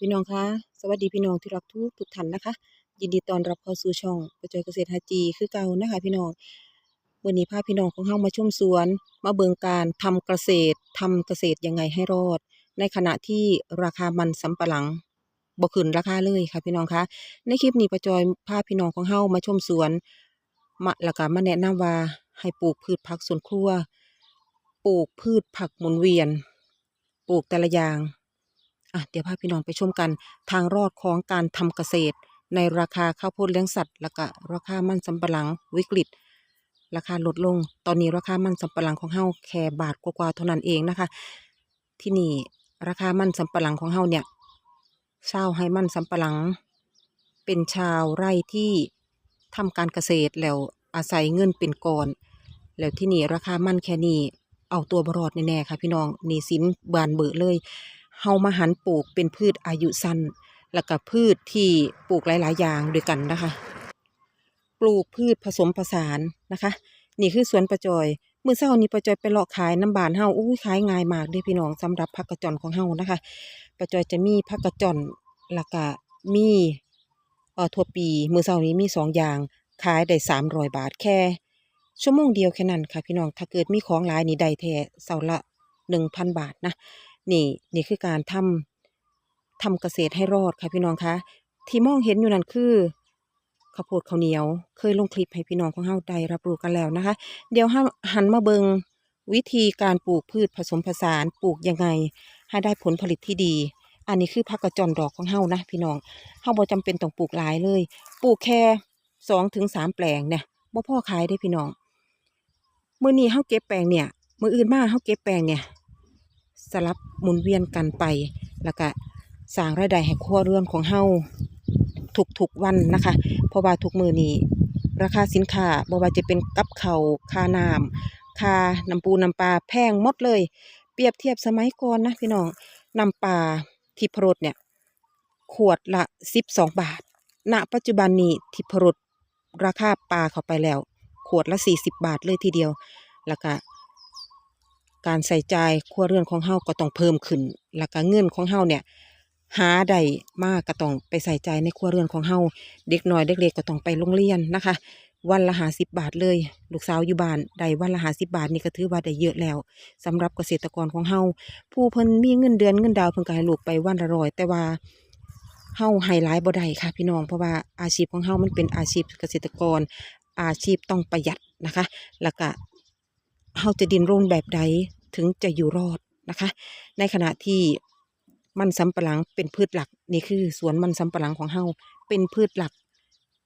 พี่น้องคะสวัสดีพี่น้องที่รักทุกทุกท่านนะคะ ยินดีต้อนรับเข้าสู่ช่องประจอยเกษตรฮาจีคือเก่านะคะ พี่น้องวันนี้พาพี่น้องของเฮามาชมสวน มาเบิงการทำเกษตรทำเกษตรยังไงให้รอด ในขณะที่ราคามันสำปะหลังบ่ขึ้นราคาเลยค่ะ พี่น้องคะในคลิปนี้ประจอยพาพี่น้องของเฮามาชมสวนมาล้วก็มาแนะนำว่าให้ปลูกพืชผักสวนครัว ปลูกพืชผักหมุนเวียน ปลูกแต่ละอย่าง อะเดี๋ยวพาพี่น้องไปชมกันทางรอดของการทำเกษตร ในราคาข้าวโพดเลี้ยงสัตว์ แล้วก็ราคามันสำปะหลังวิกฤต ราคาลดลง ตอนนี้ราคามันสำปะหลังของเฮาแค่บาทกว่าๆเท่านั้นเองนะคะ ที่นี่ราคามันสำปะหลังของเฮาเนี่ยชาวให้มันสำปะหลัง เป็นชาวไร่ที่ทำการเกษตรแล้วอาศัยเงินเป็นก่อน แล้วที่นี่ราคามันแค่นี้เอาตัวบรอดแน่ๆค่ะพี่น้องหนี่สินบานเบือเลย เฮามาหันปลูกเป็นพืชอายุสั้น แล้วก็พืชที่ปลูกหลาย ๆ อย่างด้วยกันนะคะ ปลูกพืชผสมผสานนะคะ นี่คือสวนประจอยมื้อเช้านี้ประจอยไปเลาะขายน้ำบานเฮาอู้ขายง่ายมากเด้อพี่น้องสำหรับผักกระจอนของเฮานะคะประจอยจะมีผักกระจอนแล้วก็มีเอ่อทั่วปีมื้อเช้านี้มีสองอย่างขายได้สามร้อยบาทแค่ ชั่วโมงเดียวแค่นั้นค่ะพี่น้องถ้าเกิดมีของหลายนี่ได้แท้เสาร์ละหนึ่งพันบาทนะ นี่นี่คือการทำทำเกษตรให้รอดค่ะพี่น้องคะที่มองเห็นอยู่นั่นคือข้าวโพดข้าวเหนียว เคยลงคลิปให้พี่น้องของเฮาได้รับรู้กันแล้วนะคะ เดี๋ยวหันมาเบิงวิธีการปลูกพืชผสมผสานปลูกยังไง ให้ได้ผลผลิตที่ดี อันนี้คือผักกระจอนดอกของเฮานะ พี่น้องเฮาบ่จำเป็นต้องปลูกหลายเลย ปลูกแค่สองถึงสามแปลงเนี่ยบ่พ่อขายได้พี่น้องเมื้อนี้เฮาเก็บแปลงเนี่ยเมื้ออื่นมาเฮาเก็บแปลงเนี่ย สลับหมุนเวียนกันไป แล้วก็สร้างรายได้ให้ครัวเรือนของเฮาทุกๆวันนะคะ เพราะว่าทุกมือนี้ราคาสินค้าบ่ว่าจะเป็นกับเขาค่าน้ำค่าน้ำปูน้ำปลาแพงหมดเลย เปรียบเทียบสมัยก่อนนะพี่น้องน้ำปลาทิพรสเนี่ยขวดละสิบสองบาท ณ ปัจจุบันนี้ทิพรสราคาปลาเข้าไปแล้ว ขวดละสี่สิบบาทเลยทีเดียว แล้วก็ การใส่ใจครัวเรือนของเฮาก็ต้องเพิ่มขึ้น แล้วก็เงินของเฮาเนี่ยหาได้มากก็ต้องไปใส่ใจในครัวเรือนของเฮาเด็กน้อยเด็กเล็กก็ต้องไปโรงเรียนนะคะ วันละหาสิบบาทเลย ลูกสาวอยู่บ้านได้วันละหาสิบบาทนี่ก็ถือว่าได้เยอะแล้วสำหรับเกษตรกรของเฮาผู้เพิ่นมีเงินเดือนเงินดาวเพิ่นก็ให้ลูกไปวันละร้อยแต่ว่าเฮาให้หลายบ่ได้ค่ะพี่น้องเพราะว่าอาชีพของเฮามันเป็นอาชีพเกษตรกร อาชีพต้องประหยัดนะคะ แล้วก็ เฮาจะดินรนแบบใดถึงจะอยู่รอดนะคะ ในขณะที่มันสำปะหลังเป็นพืชหลักนี่คือสวนมันสำปะหลังของเฮาเป็นพืชหลัก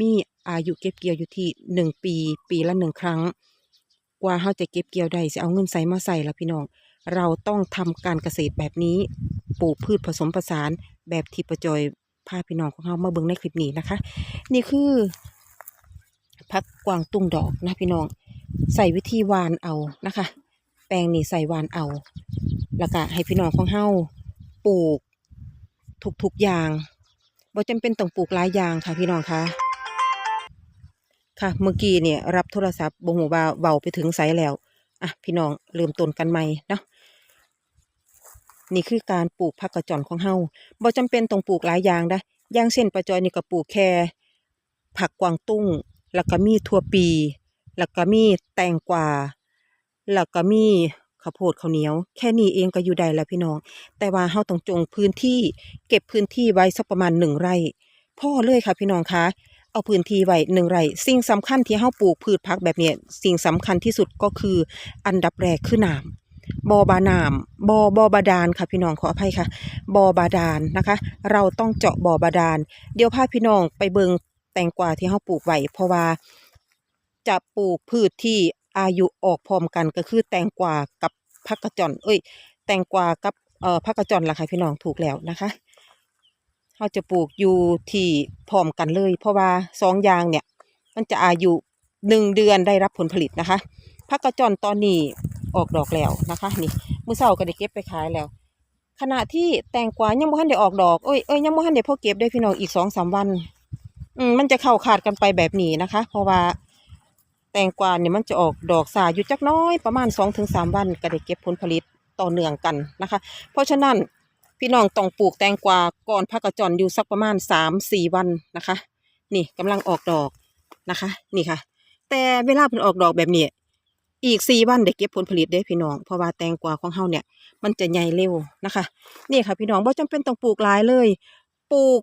มีอายุเก็บเกี่ยวอยู่ที่หนึ่งปี ปีละหนึ่งครั้ง กว่าเฮาจะเก็บเกี่ยวได้จะเอาเงินใส่มาใส่ละพี่น้องเราต้องทำการเกษตรแบบนี้ปลูกพืชผสมผสานแบบที่ประจอยพาพี่น้องของเฮามาเบิ่งในคลิปนี้นะคะ นี่คือผักกวางตุ้งดอกนะพี่น้อง ใส่วิธีวานเอานะคะ แปลงนี่ใส่วานเอา แล้วก็ให้พี่น้องของเฮาปลูกทุกๆอย่างบ่จำเป็นต้องปลูกหลายอย่างค่ะพี่น้องคะค่ะ เมื่อกี้เนี่ยรับโทรศัพท์บ่ฮู้ว่าเว้าไปถึงไสแล้วอะพี่น้องเริ่มต้นกันใหม่เนาะนี่คือการปลูกผักกระจอนของเฮาบ่จำเป็นต้องปลูกหลายอย่างนะอย่างเช่นปะจอยนี่ก็ปลูกแค่ผักกวางตุ้ง แล้วก็มีทั่วปี แล้วก็มีแตงกวาแล้วก็มีข้าวโพดข้าวเหนียว แค่นี้เองก็อยู่ได้แล้วพี่น้อง แต่ว่าเฮาต้องจงพื้นที่ เก็บพื้นที่ไว้สักประมาณหนึ่งไร่พ่อเลยค่ะพี่น้องคะเอาพื้นที่ไว้หนึ่งไร่สิ่งสำคัญที่เฮาปลูกพืชผักแบบนี้สิ่งสำคัญที่สุดก็คืออันดับแรกคือน้ำบ่อบาน้ำบ่อบอบาดาลค่ะพี่น้องขออภัยค่ะบ่อบาดาลนะคะ เราต้องเจาะบ่อบาดาล เดี๋ยวพาพี่น้องไปเบิงแตงกวาที่เฮาปลูกไว้เพราะว่า จะปลูกพืชที่อายุออกพร้อมกันก็คือแตงกวากับผักกระจอนเอ้ย แตงกวากับเอ่อผักกระจอนล่ะค่ะพี่น้องถูกแล้วนะคะเราจะปลูกอยู่ที่พร้อมกันเลย เพราะว่าสองอย่างเนี่ย มันจะอายุหนึ่งเดือนได้รับผลผลิตนะคะผักกระจอนตอนนี้ออกดอกแล้วนะคะ นี่มือเช้าก็ได้เก็บไปขายแล้ว ขณะที่แตงกวายังบ่ทันได้ออกดอกเอ้ยเอ้ยยังบ่ทันได้พอเก็บได้พี่น้องอีกสองสามวัน อืมมันจะเข้าขาดกันไปแบบนี้นะคะ เพราะว่า แตงกวาเนี่ยมันจะออกดอกสาอยู่จักน้อยประมาณสองถึงสามวันก็ได้เก็บผลผลิตต่อเนื่องกันนะคะ เพราะฉะนั้นพี่น้องต้องปลูกแตงกวาก่อนพักกระจอนอยู่สักประมาณสามสี่วันนะคะ นี่กำลังออกดอกนะคะ นี่ค่ะ แต่เวลาเพิ่นออกดอกแบบนี้อีกสี่วันได้เก็บผลผลิตได้พี่น้องเพราะว่าแตงกวาของเฮาเนี่ย มันจะใหญ่เร็วนะคะนี่ค่ะพี่น้องบ่จำเป็นต้องปลูกหลายเลย ปลูก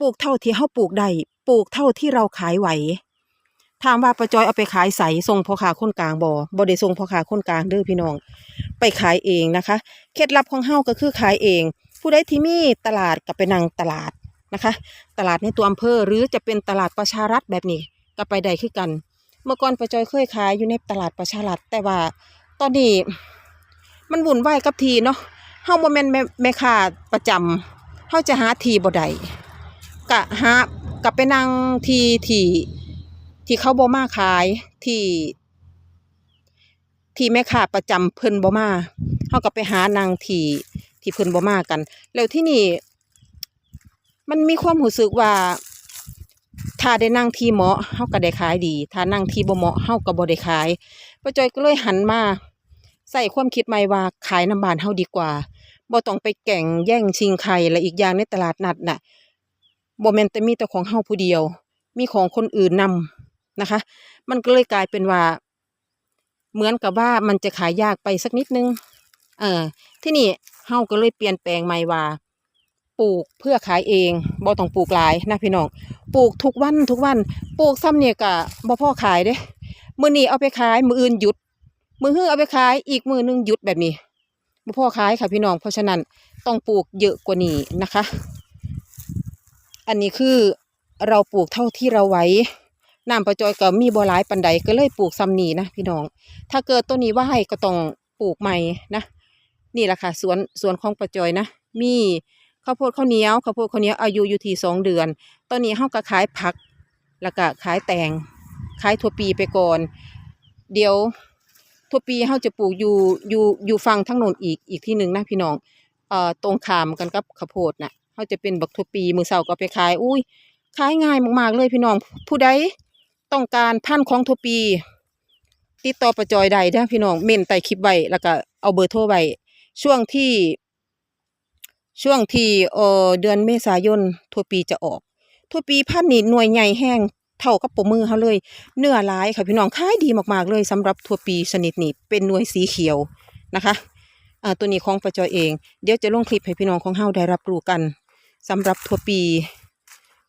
ปลูกเท่าที่เฮาปลูกได้ปลูกเท่าที่เราขายไหว ถามว่าประจอยเอาไปขายใสส่งพ่อค้าคนกลางบ่บ่ได้ส่งพ่อค้าคนกลางเด้อพี่น้อง ไปขายเองนะคะ เคล็ดลับของเฮาก็คือขายเอง ผู้ใดที่มีตลาดก็ไปนั่งตลาดนะคะ ตลาดในตัวอำเภอหรือจะเป็นตลาดประชารัฐแบบนี้ก็ไปได้คือกัน เมื่อก่อนประจอยเคยขายอยู่ในตลาดประชารัฐแต่ว่าตอนนี้มันวุ่นวายกับทีเนาะเฮาบ่แม่นแม่แม่ค้าประจำเฮาจะหาทีบ่ได้กะหากะไปนั่งทีที่ ที่เขาบ่มาขายที่ ที่แม่ค้าประจำเพิ่นบ่มาเฮาก็ไปหานางที่ที่เพิ่นบ่มากัน แล้วที่นี่ มันมีความรู้สึกว่า ถ้าได้นั่งที่เหมาะเฮาก็ได้ขายดี ถ้านั่งที่บ่เหมาะเฮาก็บ่ได้ขายป้าจอยก็เลยหันมาใส่ความคิดใหม่ว่าขายน้ำบานเฮาดีกว่าบ่ต้องไปแก่งแย่งชิงใครและอีกอย่างในตลาดนัดน่ะบ่แม่นแต่มีแต่ของเฮาผู้เดียว มีของคนอื่นนำ นะคะ มันก็เลยกลายเป็นว่า เหมือนกับว่ามันจะขายยากไปสักนิดนึง เออที่นี่เฮาก็เลยเปลี่ยนแปลงใหม่ว่าปลูกเพื่อขายเองบ่ต้องปลูกหลายนะพี่น้องปลูกทุกวันทุกวันปลูกซ้ำเนี่ยก็บ่พ่อขายเด้มือนี้เอาไปขายมืออื่นหยุด มือฮื้อเอาไปขายอีกมือนึงหยุดแบบนี้บ่พ่อขายค่ะพี่น้องเพราะฉะนั้นต้องปลูกเยอะกว่านี้นะคะ อันนี้คือเราปลูกเท่าที่เราไหว น้ำประจอยก็มีบ่หลายปานใดก็เลยปลูกซ้ำนี้นะพี่น้อง ถ้าเกิดต้นนี้ว่าให้ก็ต้องปลูกใหม่นะ นี่แหละค่ะสวนสวนของประจอยนะ มีข้าวโพดข้าวเหนียวข้าวโพดข้าวเหนียวอายุอยู่ที่สองเดือน ตอนนี้เฮาก็ขายผัก แล้วก็ขายแตงขายถั่วปีไปก่อน เดี๋ยวถั่วปีเฮาจะปลูกอยู่อยู่อยู่ฝั่งทั้งโนนอีกอีกที่หนึ่งนะพี่น้องเอ่อตรงขามกันกับข้าวโพดน่ะเฮาจะเป็นบักถั่วปีมือเช้าก็ไปขาย อุ้ยขายง่ายมากๆเลยพี่น้องผู้ใด ต้องการพันของถั่วปี ติดต่อประจอยได้เด้อพี่น้องเม่นใต้คลิปไว้แล้วก็เอาเบอร์โทรไว้ช่วงที่ ช่วงที่เออเดือนเมษายนทั่วปีจะออกทั่วปีพันนี่หน่วยใหญ่แห้งเท่ากับปมมือเขาเลย เนื้อหลายค่ะพี่น้องขายดีมากๆเลยสำหรับทั่วปีชนิดนี้เป็นหน่วยสีเขียวนะคะอ่าตัวนี้ของประจอยเอง เดี๋ยวจะลงคลิปให้พี่น้องของเฮาได้รับรู้กันสำหรับทั่วปี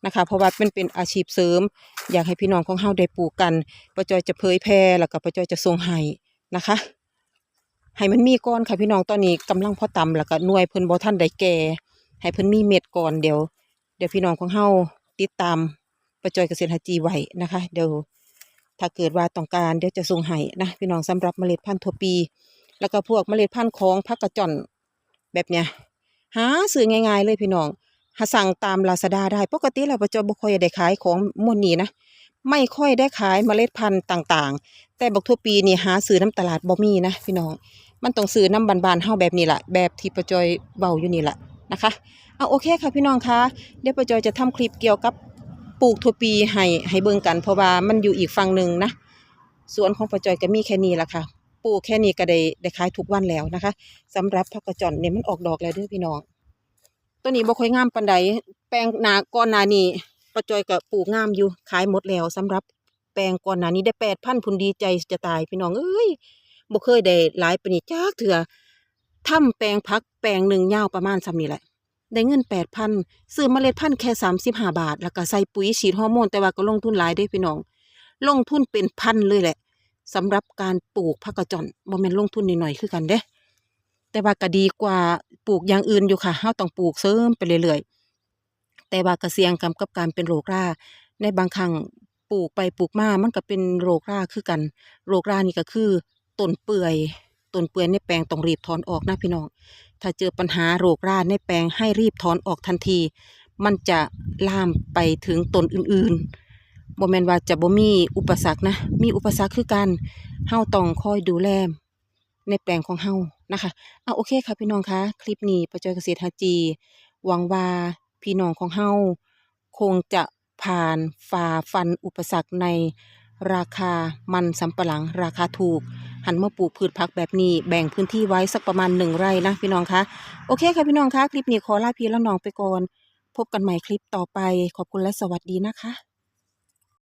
นะคะ เพราะว่าเป็นเป็นอาชีพเสริม อยากให้พี่น้องของเฮาได้ปลูกกันประจอยจะเผยแพร่แล้วก็ประจอยจะส่งให้นะคะให้มันมีก่อนค่ะพี่น้องตอนนี้กำลังพอตำแล้วก็หน่วยเพิ่นบ่ทันได้แก่ให้เพิ่นมีเม็ดก่อนเดี๋ยว เดี๋ยวพี่น้องของเฮาติดตามประจอยเกษตรฮัจีไว้นะคะ เดี๋ยวถ้าเกิดว่าต้องการเดี๋ยวจะส่งให้นะพี่น้องสำหรับเมล็ดพันธุ์ทั่วปี แล้วก็พวกเมล็ดพันธุ์ของผักกระจอนแบบเนี้ยหาซื้อง่าย ๆ เลยพี่น้อง หาสั่งตามลาซาด้าได้ ปกติแล้วประจอยบ่ค่อยได้ขายของมวดนี้นะ ไม่ค่อยได้ขายเมล็ดพันธุ์ต่างๆ แต่บักทั่วปีนี่หาซื้อน้ำตลาดบ่มีนะพี่น้อง มันต้องซื้อน้ำบานๆเฮาแบบนี้แหละแบบที่ประจอยเบาอยู่นี่แหละนะคะ เอาโอเคค่ะพี่น้องคะเดี๋ยวประจอยจะทำคลิปเกี่ยวกับปลูกถั่วปีให้ให้เบิ่งกัน เพราะว่ามันอยู่อีกฝั่งหนึ่งนะ สวนของประจอยก็มีแค่นี้แหละค่ะปลูกแค่นี้ก็ได้ได้ขายทุกวันแล้วนะคะสำหรับผักกระจอนเนี่ยมันออกดอกแล้วด้อพี่น้อง ตัวนี้บ่ค่อยงามปานใดแปลงนาก่อนนานี้ประจอยก็ปลูกงามอยู่ขายหมดแล้วสำหรับแปลงก่อนหน้านี้ได้แปดพันพุนดีใจจะตายพี่น้องเอ้ยบ่เคยได้หลายปานนี้จักเถื่อทำแปลงพักแปลงหนึ่งยาวประมาณซ้ำนี่แหละ ได้เงินแปดพันซื้อเมล็ดพันธุ์แค่สามสิบห้าบาท แล้วก็ใส่ปุ๋ยฉีดฮอร์โมนแต่ว่าก็ลงทุนหลายเด้พี่น้อง ลงทุนเป็นพันเลยแหละสำหรับการปลูกผักกระจอนบ่แม่นลงทุนนิดหน่อยคือกันเด้ แต่ว่าก็ดีกว่าปลูกอย่างอื่นอยู่ค่ะเฮาต้องปลูกเสริมไปเรื่อยๆ แต่ว่าก็เสี่ยงกับกับการเป็นโรคราในบางครั้งปลูกไปปลูกมา มันก็เป็นโรคราคือกัน โรครานี่ก็คือต้นเปื่อยต้นเปื่อยในแปลงต้องรีบถอนออกนะพี่น้อง ถ้าเจอปัญหาโรคราในแปลงให้รีบถอนออกทันที มันจะลามไปถึงต้นอื่นๆบ่แมนว่าจะบ่มีอุปสรรคนะ มีอุปสรรคคือกันเฮาต้องคอยดูแลในแปลงของเฮา นะคะเอาโอเคค่ะพี่น้องคะคลิปนี้ประจอยเกษตรฮาจีหวังว่าพี่น้องของเฮาคงจะผ่านฝ่าฟันอุปสรรคในราคามันสำปะหลังราคาถูก หันมาปลูกพืชผักแบบนี้ แบ่งพื้นที่ไว้สักประมาณหนึ่งไร่นะพี่น้องคะโอเคค่ะพี่น้องคะคลิปนี้ขอลาพี่และน้องไปก่อน พบกันใหม่คลิปต่อไปขอบคุณและสวัสดีนะคะ